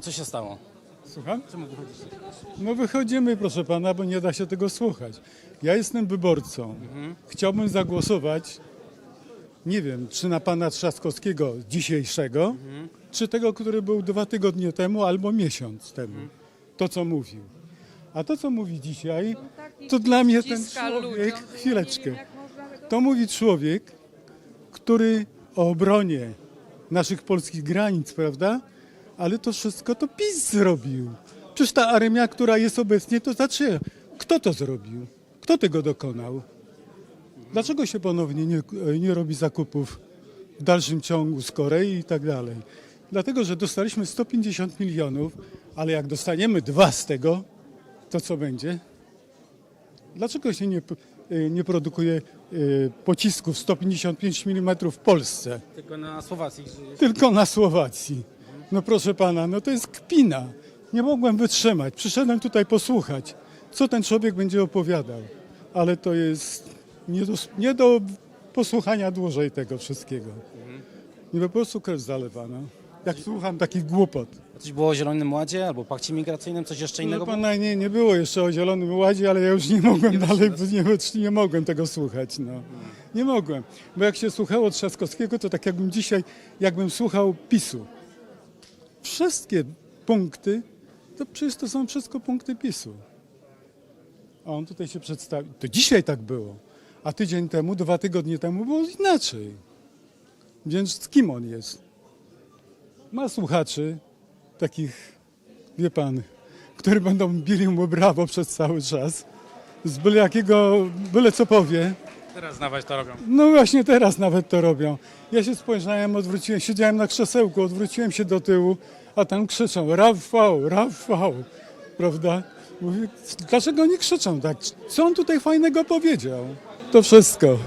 temu? Co się stało? Słucham? Czemu wychodzicie? No wychodzimy, proszę pana, bo nie da się tego słuchać. Ja jestem wyborcą. Chciałbym zagłosować, nie wiem, czy na pana Trzaskowskiego dzisiejszego, czy tego, który był dwa tygodnie temu albo miesiąc temu. To, co mówił. A to, co mówi dzisiaj, to dla mnie ten człowiek, ludziom, chwileczkę, to mówi człowiek, który o obronie naszych polskich granic, prawda? Ale to wszystko to PiS zrobił. Przecież ta armia, która jest obecnie, to znaczy, kto to zrobił? Kto tego dokonał? Dlaczego się ponownie nie, nie robi zakupów w dalszym ciągu z Korei i tak dalej? Dlatego, że dostaliśmy 150 milionów, ale jak dostaniemy dwa z tego, to co będzie? Dlaczego się nie, y, nie produkuje y, pocisków 155 mm w Polsce? Tylko na Słowacji. Tylko na Słowacji. No proszę pana, no to jest kpina. Nie mogłem wytrzymać. Przyszedłem tutaj posłuchać, co ten człowiek będzie opowiadał. Ale to jest nie do, nie do posłuchania dłużej tego wszystkiego. I po prostu krew zalewa, no. Jak słucham takich głupot. Coś było o Zielonym Ładzie albo pakcie migracyjnym, coś jeszcze innego? było? pana, nie, nie było jeszcze o Zielonym Ładzie, ale ja już nie mogłem dalej, nie, nie mogłem tego słuchać, no. Nie mogłem, bo jak się słuchało Trzaskowskiego, to tak jakbym dzisiaj, jakbym słuchał PiSu. Wszystkie punkty, to przecież to są wszystko punkty PiSu. A on tutaj się przedstawił. To dzisiaj tak było, a tydzień temu, dwa tygodnie temu było inaczej. Więc z kim on jest? Ma słuchaczy, takich wie pan, które będą bili mu brawo przez cały czas. Z byle jakiego, byle co powie. Teraz nawet to robią. No właśnie teraz nawet to robią. Ja się spojrzałem, odwróciłem, siedziałem na krzesełku, odwróciłem się do tyłu, a tam krzyczą Rafał, Rafał, prawda? Mówię, dlaczego oni krzyczą tak? Co on tutaj fajnego powiedział? To wszystko.